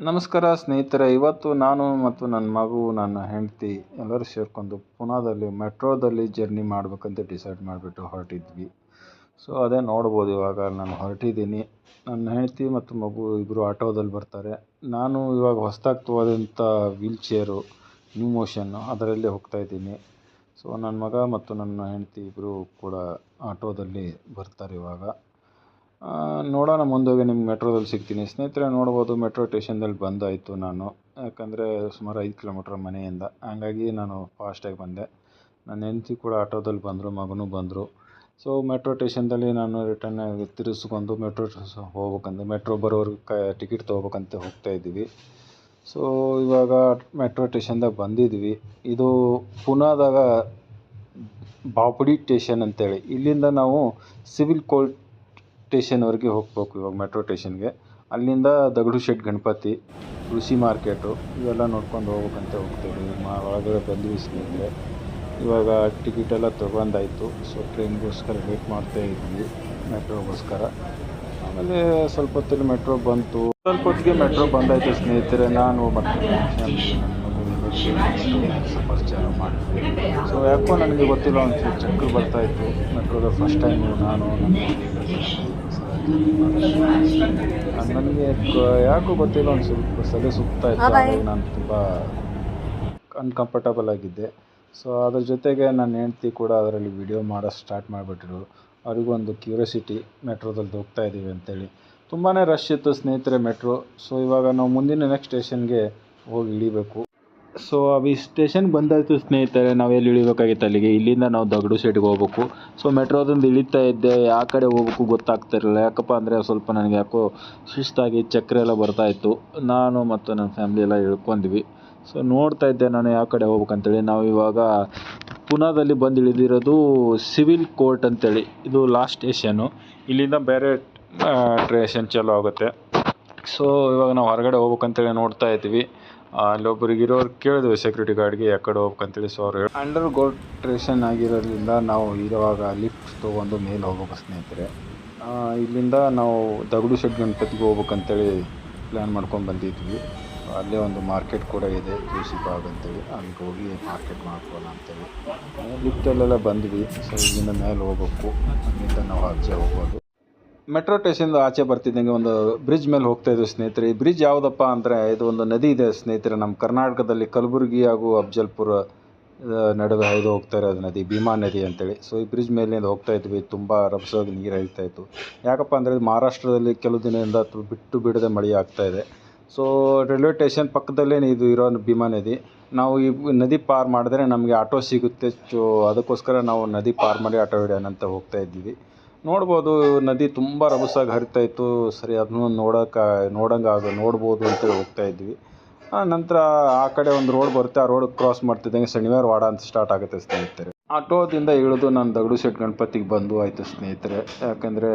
ನಮಸ್ಕಾರ ಸ್ನೇಹಿತರೆ, ಇವತ್ತು ನಾನು ಮತ್ತು ನನ್ನ ಮಗು, ನನ್ನ ಹೆಂಡತಿ ಎಲ್ಲರೂ ಸೇರಿಕೊಂಡು ಪುನಾದಲ್ಲಿ, ಮೆಟ್ರೋದಲ್ಲಿ ಜರ್ನಿ ಮಾಡಬೇಕಂತ ಡಿಸೈಡ್ ಮಾಡಿಬಿಟ್ಟು ಹೊರಟಿದ್ವಿ. ಸೊ, ಅದೇ ನೋಡ್ಬೋದು ಇವಾಗ ನಾನು ಹೊರಟಿದ್ದೀನಿ. ನನ್ನ ಹೆಂಡತಿ ಮತ್ತು ಮಗು ಇಬ್ಬರು ಆಟೋದಲ್ಲಿ ಬರ್ತಾರೆ. ನಾನು ಇವಾಗ ಹೊಸ್ದಾಗಿ ತೋದಂಥ ವೀಲ್ ಚೇರು, ನ್ಯೂ ಮೋಷನ್ನು ಅದರಲ್ಲೇ ಹೋಗ್ತಾ ಇದ್ದೀನಿ. ಸೊ, ನನ್ನ ಮಗ ಮತ್ತು ನನ್ನ ಹೆಂಡತಿ ಇಬ್ಬರು ಕೂಡ ಆಟೋದಲ್ಲಿ ಬರ್ತಾರೆ ಇವಾಗ. ನೋಡೋಣ ಮುಂದೋಗಿ ನಿಮ್ಗೆ ಮೆಟ್ರೋದಲ್ಲಿ ಸಿಗ್ತೀನಿ. ಸ್ನೇಹಿತರೆ, ನೋಡ್ಬೋದು ಮೆಟ್ರೋ ಸ್ಟೇಷನ್ದಲ್ಲಿ ಬಂದಾಯಿತು ನಾನು. ಯಾಕಂದರೆ ಸುಮಾರು ಐದು ಕಿಲೋಮೀಟ್ರ್ ಮನೆಯಿಂದ. ಹಾಗಾಗಿ ನಾನು ಫಾಸ್ಟಾಗಿ ಬಂದೆ. ನನ್ನ ಹೆಂಡತಿ ಕೂಡ ಆಟೋದಲ್ಲಿ ಬಂದರು, ಮಗನೂ ಬಂದರು. ಸೊ ಮೆಟ್ರೋ ಸ್ಟೇಷನ್ದಲ್ಲಿ ನಾನು ರಿಟರ್ನ್ ತಿರುಗಿಸ್ಕೊಂಡು ಮೆಟ್ರೋ ಹೋಗ್ಬೇಕಂದ್ರೆ ಮೆಟ್ರೋ ಬರೋವರೆಗೆ ಕ ಟಿಕೆಟ್ ತೊಗೋಬೇಕಂತ ಹೋಗ್ತಾ ಇದ್ದೀವಿ. ಸೊ ಇವಾಗ ಮೆಟ್ರೋ ಸ್ಟೇಷನ್ದಾಗ ಬಂದಿದ್ವಿ ಇದು ಪುನಾದಾಗ ಬಾಪುಡಿ ಸ್ಟೇಷನ್ ಅಂತೇಳಿ. ಇಲ್ಲಿಂದ ನಾವು ಸಿವಿಲ್ ಕೋರ್ಟ್ ಸ್ಟೇಷನ್ವರೆಗೆ ಹೋಗ್ಬೇಕು ಇವಾಗ ಮೆಟ್ರೋ ಸ್ಟೇಷನ್ಗೆ ಅಲ್ಲಿಂದ ದಗಡು ಶೆಡ್, ಗಣಪತಿ, ಕೃಷಿ ಮಾರ್ಕೆಟು ಇವೆಲ್ಲ ನೋಡ್ಕೊಂಡು ಹೋಗ್ಬೇಕಂತ ಹೋಗ್ತೀವಿ. ಮಾ, ಒಳಗಡೆ ಬಂದ್ವಿ ಸ್ನೇಹಿತರೆ ಇವಾಗ ಟಿಕೆಟ್ ಎಲ್ಲ ತೊಗೊಂಡಾಯ್ತು. ಸೊ ಟ್ರೈನ್ಗೋಸ್ಕರ ವೇಟ್ ಮಾಡ್ತಾ ಇದ್ವಿ ಮೆಟ್ರೋಗೋಸ್ಕರ ಆಮೇಲೆ ಸ್ವಲ್ಪ ಹೊತ್ತಲ್ಲಿ ಮೆಟ್ರೋ ಬಂತು. ಸ್ವಲ್ಪ ಹೊತ್ತಿಗೆ ಮೆಟ್ರೋ ಬಂದಾಯಿತು ಸ್ನೇಹಿತರೆ. ನಾನು ಮತ್ತು ಪರಿಚಯ ಮಾಡಿದ್ವಿ. ಸೊ ಯಾಕೋ ನನಗೆ ಗೊತ್ತಿಲ್ಲ, ಒಂಚೂರು ಚಕ್ಕರ್ ಬರ್ತಾಯಿತ್ತು ಮೆಟ್ರೋದ ಫಸ್ಟ್ ಟೈಮು ನಾನು ನನಗೆ ಯಾಕೋ ಗೊತ್ತಿಲ್ಲ ಒಂದು ಸ್ವಲ್ಪ ಸಲ ಸುತ್ತಾ ಇತ್ತು ನಾನು ತುಂಬ ಅನ್ಕಂಫರ್ಟಬಲ್ ಆಗಿದ್ದೆ. ಸೊ ಅದ್ರ ಜೊತೆಗೆ ನನ್ನ ಹೆಂಡ್ತಿ ಕೂಡ ಅದರಲ್ಲಿ ವಿಡಿಯೋ ಮಾಡೋ ಸ್ಟಾರ್ಟ್ ಮಾಡಿಬಿಟ್ರು. ಅವ್ರಿಗೊಂದು ಕ್ಯೂರಿಯಾಸಿಟಿ ಮೆಟ್ರೋದಲ್ಲಿ ಹೋಗ್ತಾ ಇದ್ದೀವಿ ಅಂತೇಳಿ. ತುಂಬಾ ರಶ್ ಇತ್ತು ಸ್ನೇಹಿತರೆ ಮೆಟ್ರೋ ಸೊ ಇವಾಗ ನಾವು ಮುಂದಿನ ನೆಕ್ಸ್ಟ್ ಸ್ಟೇಷನ್ಗೆ ಹೋಗಿ ಇಳಿಬೇಕು. ಸೊ ಅವು ಸ್ಟೇಷನ್ ಬಂದಾಯಿತು ಸ್ನೇಹಿತರೆ ನಾವು ಎಲ್ಲಿ ಇಳಿಬೇಕಾಗಿತ್ತು ಅಲ್ಲಿಗೆ? ಇಲ್ಲಿಂದ ನಾವು ದಗಡು ಸೈಡ್ಗೆ ಹೋಗ್ಬೇಕು. ಸೊ ಮೆಟ್ರೋದಿಂದ ಇಳಿತಾ ಇದ್ದೆ ಯಾವ ಕಡೆ ಹೋಗ್ಬೇಕು ಗೊತ್ತಾಗ್ತಿರಲಿಲ್ಲ. ಯಾಕಪ್ಪ ಅಂದರೆ ಸ್ವಲ್ಪ ನನಗೆ ಯಾಕೋ ಸುಸ್ತಾಗಿ ಚಕ್ರ ಎಲ್ಲ ಬರ್ತಾಯಿತ್ತು ನಾನು ಮತ್ತು ನನ್ನ ಫ್ಯಾಮ್ಲಿ ಎಲ್ಲ ಇಳ್ಕೊಂಡ್ವಿ. ಸೊ ನೋಡ್ತಾ ಇದ್ದೆ ನಾನು ಯಾವ ಕಡೆ ಹೋಗ್ಬೇಕಂತೇಳಿ. ನಾವು ಇವಾಗ ಪುನಾದಲ್ಲಿ ಬಂದು ಇಳಿದಿರೋದು ಸಿವಿಲ್ ಕೋರ್ಟ್ ಅಂತೇಳಿ. ಇದು ಲಾಸ್ಟ್ ಸ್ಟೇಷನು ಇಲ್ಲಿಂದ ಬೇರೆ ಟ್ರೇಷನ್ ಚಾಲೂ ಆಗುತ್ತೆ. ಸೊ ಇವಾಗ ನಾವು ಹೊರಗಡೆ ಹೋಗ್ಬೇಕಂತೇಳಿ ನೋಡ್ತಾ ಇದ್ವಿ. ಅಲ್ಲೊಬ್ಬರಿಗೆ ಇರೋರು ಕೇಳಿದ್ವಿ ಸೆಕ್ಯೂರಿಟಿ ಗಾರ್ಡ್ಗೆ ಯಾಕಡೆ ಹೋಗ್ಬೇಕಂತೇಳಿ ಸೊ ಅವ್ರು ಅಂಡರ್ ಗೋಲ್ಡ್ ಟ್ರೇಷನ್ ಆಗಿರೋದ್ರಿಂದ ನಾವು ಇರುವಾಗ ಲಿಫ್ಟ್ ತೊಗೊಂಡು ಮೇಲೆ ಹೋಗ್ಬೇಕು ಸ್ನೇಹಿತರೆ. ಇಲ್ಲಿಂದ ನಾವು ದಗಡು ಶೆಡ್ ಗಣಪತಿಗೆ ಹೋಗ್ಬೇಕಂತೇಳಿ ಪ್ಲ್ಯಾನ್ ಮಾಡ್ಕೊಂಡು ಬಂದಿದ್ವಿ. ಅಲ್ಲೇ ಒಂದು ಮಾರ್ಕೆಟ್ ಕೂಡ ಇದೆ, ತುಳಸಿ ಬಾಗ್ ಅಂತೇಳಿ ಅಲ್ಲಿಗೆ ಹೋಗಿ ಮಾರ್ಕೆಟ್ ಮಾಡ್ಕೊಳ್ಳೋಣ ಅಂತೇಳಿ ಲಿಫ್ಟಲ್ಲೆಲ್ಲ ಬಂದ್ವಿ. ಸೊ ಇಲ್ಲಿಂದ ಮೇಲೆ ಹೋಗ್ಬೇಕು. ಅಲ್ಲಿಂದ ನಾವು ಆಚೆ ಹೋಗ್ಬೋದು ಮೆಟ್ರೋ ಟೇಷನ್ದು ಆಚೆ ಬರ್ತಿದ್ದಂಗೆ ಒಂದು ಬ್ರಿಡ್ಜ್ ಮೇಲೆ ಹೋಗ್ತಾ ಇದ್ವಿ ಸ್ನೇಹಿತರೆ. ಈ ಬ್ರಿಡ್ಜ್ ಯಾವುದಪ್ಪ ಅಂದರೆ ಇದು ಒಂದು ನದಿ ಇದೆ ಸ್ನೇಹಿತರೆ. ನಮ್ಮ ಕರ್ನಾಟಕದಲ್ಲಿ ಕಲಬುರಗಿ ಹಾಗೂ ಅಫ್ಜಲ್ಪುರ ನಡುವೆ ಹೈದು ಹೋಗ್ತಾ ಇರೋದು ನದಿ, ಭೀಮಾ ನದಿ ಅಂತೇಳಿ. ಸೊ ಈ ಬ್ರಿಡ್ಜ್ ಮೇಲಿಂದ ಹೋಗ್ತಾ ಇದ್ವಿ. ತುಂಬ ರಭಸವಾಗಿ ನೀರು ಹರಿತಾ ಇತ್ತು. ಯಾಕಪ್ಪ ಅಂದರೆ ಮಹಾರಾಷ್ಟ್ರದಲ್ಲಿ ಕೆಲವು ದಿನದಿಂದ ಬಿಟ್ಟು ಬಿಡದೆ ಮಳೆ ಆಗ್ತಾ ಇದೆ. ಸೊ ರೈಲ್ವೆ ಸ್ಟೇಷನ್ ಪಕ್ಕದಲ್ಲೇ ಇದು ಇರೋ ಭೀಮಾ ನದಿ. ನಾವು ಈ ನದಿ ಪಾರ್ ಮಾಡಿದ್ರೆ ನಮಗೆ ಆಟೋ ಸಿಗುತ್ತೆ. ಚೋ ಅದಕ್ಕೋಸ್ಕರ ನಾವು ನದಿ ಪಾರ್ ಮಾಡಿ ಆಟೋ ಹಿಡಿಯೋಣ ಅಂತ ಹೋಗ್ತಾ ಇದ್ದೀವಿ. ನೋಡ್ಬೋದು, ನದಿ ತುಂಬ ರಭಸಾಗಿ ಹರಿತಾ ಇತ್ತು. ಸರಿ, ಅದನ್ನು ನೋಡೋಕೆ, ನೋಡಂಗೆ ಆಗ ನೋಡ್ಬೋದು ಅಂತೇಳಿ ಹೋಗ್ತಾ ಇದ್ವಿ. ನಂತರ ಆ ಕಡೆ ಒಂದು ರೋಡ್ ಬರುತ್ತೆ. ಆ ರೋಡ್ ಕ್ರಾಸ್ ಮಾಡ್ತಿದ್ದಂಗೆ ಶನಿವಾರ ವಾಡ ಅಂತ ಸ್ಟಾರ್ಟ್ ಆಗುತ್ತೆ ಸ್ನೇಹಿತರೆ. ಆಟೋದಿಂದ ಇಳಿದು ನಾನು ದಗಡು ಶೆಟ್ ಗಣಪತಿಗೆ ಬಂದು ಆಯಿತು ಸ್ನೇಹಿತರೆ. ಯಾಕಂದರೆ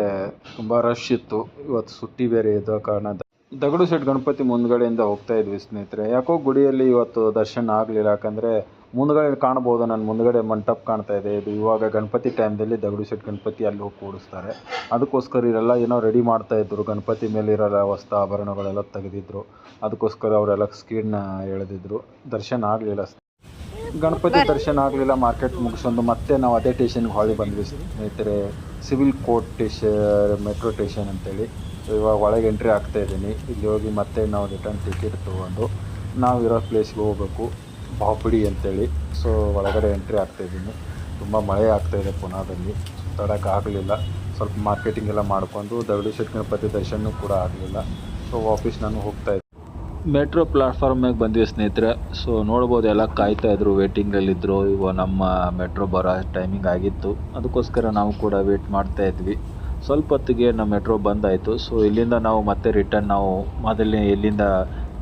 ತುಂಬ ರಶ್ ಇತ್ತು. ಇವತ್ತು ಸುಟ್ಟಿ ಬೇರೆ ಇದ್ದ ಕಾರಣ ದಗಡು ಶೆಟ್ ಗಣಪತಿ ಮುಂದ್ಗಡೆಯಿಂದ ಹೋಗ್ತಾ ಇದ್ವಿ ಸ್ನೇಹಿತರೆ. ಯಾಕೋ ಗುಡಿಯಲ್ಲಿ ಇವತ್ತು ದರ್ಶನ ಆಗಲಿಲ್ಲ. ಯಾಕಂದರೆ ಮುಂದ್ಗಡೆ ಕಾಣ್ಬೋದು ನನ್ನ ಮುಂದ್ಗಡೆ ಮಂಟಪ ಕಾಣ್ತಾ ಇದೆ. ಇದು ಇವಾಗ ಗಣಪತಿ ಟೈಮ್ದಲ್ಲಿ ದಗಡು ಶೆಟ್ ಗಣಪತಿ ಅಲ್ಲಿ ಹೋಗಿ ಕೂಡಿಸ್ತಾರೆ. ಅದಕ್ಕೋಸ್ಕರ ಇವರೆಲ್ಲ ಏನೋ ರೆಡಿ ಮಾಡ್ತಾ ಇದ್ರು. ಗಣಪತಿ ಮೇಲೆ ಇರೋ ವಸ್ತು ಆಭರಣಗಳೆಲ್ಲ ತೆಗೆದಿದ್ರು. ಅದಕ್ಕೋಸ್ಕರ ಅವರೆಲ್ಲ ಸ್ಕ್ರೀನ್ನ ಎಳೆದಿದ್ರು. ದರ್ಶನ ಆಗಲಿಲ್ಲ ಗಣಪತಿ ದರ್ಶನ ಆಗಲಿಲ್ಲ. ಮಾರ್ಕೆಟ್ ಮುಗಿಸ್ಕೊಂಡು ಮತ್ತೆ ನಾವು ಅದೇ ಟೇಷನ್ಗೆ ಹೊಳಿ ಬಂದ್ವಿ. ಸ್ನೇಹಿತರೆ civil court station metro station ಅಂತೇಳಿ. ಸೊ ಇವಾಗ ಒಳಗೆ ಎಂಟ್ರಿ ಆಗ್ತಾ ಇದ್ದೀನಿ. ಇಲ್ಲಿ ಹೋಗಿ ಮತ್ತೆ ನಾವು ರಿಟರ್ನ್ ಟಿಕೆಟ್ ತೊಗೊಂಡು ನಾವು ಇರೋ ಪ್ಲೇಸ್ಗೆ ಹೋಗ್ಬೇಕು. ಬಾಪುಡಿ ಅಂತೇಳಿ. ಸೊ ಒಳಗಡೆ ಎಂಟ್ರಿ ಆಗ್ತಾಯಿದ್ದೀನಿ ತುಂಬ ಮಳೆ ಆಗ್ತಾಯಿದೆ ಪುನಾದಲ್ಲಿ. ಸುತ್ತಾಡೋಕೆ ಆಗಲಿಲ್ಲ. ಸ್ವಲ್ಪ ಮಾರ್ಕೆಟಿಂಗ್ ಎಲ್ಲ ಮಾಡಿಕೊಂಡು ದಗಡಿ ಶೆಟ್ ಗಣಪತಿ ದರ್ಶನ ಕೂಡ ಆಗಲಿಲ್ಲ. ಸೊ ವಾಪಸ್ ನಾನು ಹೋಗ್ತಾಯಿದ್ದೆ ಮೆಟ್ರೋ ಪ್ಲಾಟ್ಫಾರ್ಮ್ನಾಗ ಬಂದ್ವಿ ಸ್ನೇಹಿತರೆ. ಸೊ ನೋಡ್ಬೋದು ಎಲ್ಲ ಕಾಯ್ತಾಯಿದ್ರು ವೇಟಿಂಗಲ್ಲಿದ್ದರು ಇವ ನಮ್ಮ ಮೆಟ್ರೋ ಬರೋ ಟೈಮಿಂಗ್ ಆಗಿತ್ತು. ಅದಕ್ಕೋಸ್ಕರ ನಾವು ಕೂಡ ವೇಟ್ ಮಾಡ್ತಾಯಿದ್ವಿ ಸ್ವಲ್ಪ ಹೊತ್ತಿಗೆ ನಮ್ಮ ಮೆಟ್ರೋ ಬಂದಾಯಿತು ಸೊ ಇಲ್ಲಿಂದ ನಾವು ಮತ್ತೆ ರಿಟರ್ನ್ ನಾವು ಮೊದಲನೇ ಎಲ್ಲಿಂದ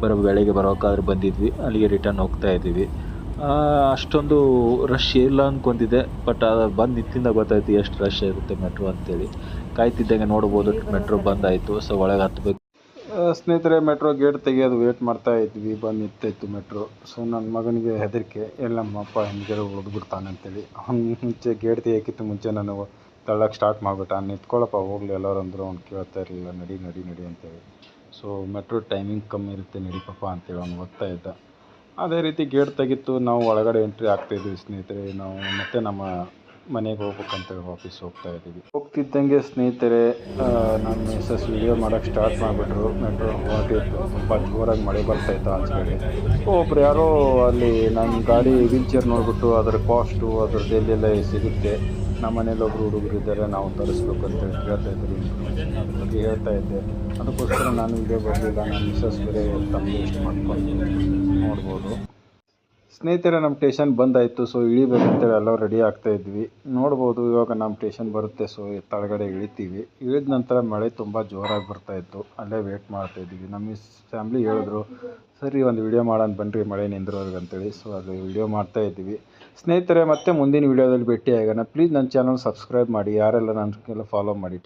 ಬರೋ ಬೆಳಗ್ಗೆ ಬರೋಕ್ಕಾದ್ರೆ ಬಂದಿದ್ವಿ ಅಲ್ಲಿಗೆ ರಿಟರ್ನ್ ಹೋಗ್ತಾ ಇದ್ದೀವಿ. ಅಷ್ಟೊಂದು ರಶ್ ಇಲ್ಲ ಅಂದ್ಕೊಂಡಿದ್ದೆ ಬಟ್ ಅದು ಬಂದು ನಿಂತಿಂದ ಗೊತ್ತಾಯ್ತು ಎಷ್ಟು ರಶ್ ಇರುತ್ತೆ ಮೆಟ್ರೋ ಅಂತೇಳಿ. ಕಾಯ್ತಿದ್ದಂಗೆ ನೋಡ್ಬೋದು ಮೆಟ್ರೋ ಬಂದಾಯಿತು ಸೊ ಒಳಗೆ ಹತ್ಬೇಕು. ಸ್ನೇಹಿತರೆ ಮೆಟ್ರೋ ಗೇಟ್ ತೆಗಿಯೋದು ವೇಟ್ ಮಾಡ್ತಾ ಇದ್ವಿ ಬಂದು ನಿಂತಾಯಿತು ಮೆಟ್ರೋ ಸೊ ನನ್ನ ಮಗನಿಗೆ ಹೆದರಿಕೆ ಎಲ್ಲ ನಮ್ಮ ಅಪ್ಪ ಹಿಂದ್ಗಡೆ ಉಳಿದ್ಬಿಡ್ತಾನೆ ಅಂತೇಳಿ. ಅವ್ನು ಮುಂಚೆ ಗೇಟ್ ತೆಗಿಯೋಕ್ಕಿಂತ ಮುಂಚೆ ನಾನು ತಳ್ಳಕ್ಕೆ ಸ್ಟಾರ್ಟ್ ಮಾಡಿಬಿಟ್ಟ ನಿಂತ್ಕೊಳ್ಳಪ್ಪ ಹೋಗ್ಲಿ ಎಲ್ಲರೂ ಅಂದರು ಅವ್ನು ಕೇಳ್ತಾ ಇರಲಿಲ್ಲ ನಡಿ ನಡಿ ನಡಿ ಅಂತೇಳಿ. ಸೊ ಮೆಟ್ರೋ ಟೈಮಿಂಗ್ ಕಮ್ಮಿ ಇರುತ್ತೆ, ನಡಿ ಪಾಪ ಅಂತೇಳಿ ಅವ್ನು ಓದ್ತಾ ಇದ್ದ. ಅದೇ ರೀತಿ ಗೇಟ್ ತೆಗಿತ್ತು ನಾವು ಒಳಗಡೆ ಎಂಟ್ರಿ ಆಗ್ತಾಯಿದ್ವಿ ಸ್ನೇಹಿತರೆ. ನಾವು ಮತ್ತೆ ನಮ್ಮ ಮನೆಗೆ ಹೋಗ್ಬೇಕಂತೇಳಿ ವಾಪಸ್ ಹೋಗ್ತಾ ಇದ್ದೀವಿ. ಹೋಗ್ತಿದ್ದಂಗೆ ಸ್ನೇಹಿತರೆ ನಾನು ಮಿಸಸ್ ವಿಡಿಯೋ ಮಾಡೋಕ್ಕೆ ಸ್ಟಾರ್ಟ್ ಮಾಡಿಬಿಟ್ರು. ಮೆಟ್ರೋ ಹೊರಟಿತ್ತು ತುಂಬ ಜೋರಾಗಿ ಮಳೆ ಬರ್ತಾಯಿತ್ತು ಆಚೆ ಕಡೆ. ಒಬ್ರು ಯಾರೋ ಅಲ್ಲಿ ನನ್ನ ಗಾಡಿ ವೀಲ್ ಚೇರ್ ನೋಡಿಬಿಟ್ಟು, ಅದರ ಕಾಸ್ಟು ಅದ್ರದ್ದು ಎಲ್ಲೆಲ್ಲ ಸಿಗುತ್ತೆ. ನಮ್ಮ ಮನೇಲಿ ಒಬ್ಬರು ಹುಡುಗರು ಇದ್ದಾರೆ, ನಾವು ತರಿಸ್ಬೇಕು ಅಂತ ಕೇಳ್ತಾ ಇದ್ರು. ಹೇಳ್ತಾ ಇದ್ದೆ. ಅದಕ್ಕೋಸ್ಕರ ನಾನು ಇದೇ ಬರಲಿಲ್ಲ ನಾನು ಮಿಸ್ಸಸ್ ಬೇರೆ ತಮ್ಮ ವೇಸ್ಟ್ ಮಾಡ್ಕೊಂಡು ನೋಡ್ಬೋದು. ಸ್ನೇಹಿತರೆ ನಮ್ಮ ಟೇಷನ್ ಬಂದಾಯಿತು ಸೊ ಇಳಿಬೇಕಂತೇಳಿ ಎಲ್ಲ ರೆಡಿ ಆಗ್ತಾ ಇದ್ವಿ. ನೋಡ್ಬೋದು, ಇವಾಗ ನಮ್ಮ ಟೇಷನ್ ಬರುತ್ತೆ ಸೊ ತಳಗಡೆ ಇಳಿತೀವಿ. ಇಳಿದ ನಂತರ ಮಳೆ ತುಂಬ ಜೋರಾಗಿ ಬರ್ತಾ ಇತ್ತು. ಅಲ್ಲೇ ಮಾಡ್ತಾ ಇದ್ವಿ. ನಮ್ಮ ಫ್ಯಾಮ್ಲಿ ಹೇಳಿದ್ರು, ಸರಿ, ಒಂದು ವಿಡಿಯೋ ಮಾಡೋಣ ಬನ್ನಿರಿ ಮಳೆ ನಿಂದ್ರೋರ್ಗೆ ಅಂತೇಳಿ. ಸೊ ಅದು ವಿಡಿಯೋ ಮಾಡ್ತಾ ಇದ್ವಿ. ಸ್ನೇಹಿತರೆ, ಮತ್ತೆ ಮುಂದಿನ ವಿಡಿಯೋದಲ್ಲಿ ಭೇಟಿ ಆಗೋಣ ಪ್ಲೀಸ್ ನನ್ನ ಚಾನಲ್ ಸಬ್ಸ್ಕ್ರೈಬ್ ಮಾಡಿ. ಯಾರೆಲ್ಲ ನನಗೆಲ್ಲ ಫಾಲೋ ಮಾಡಿ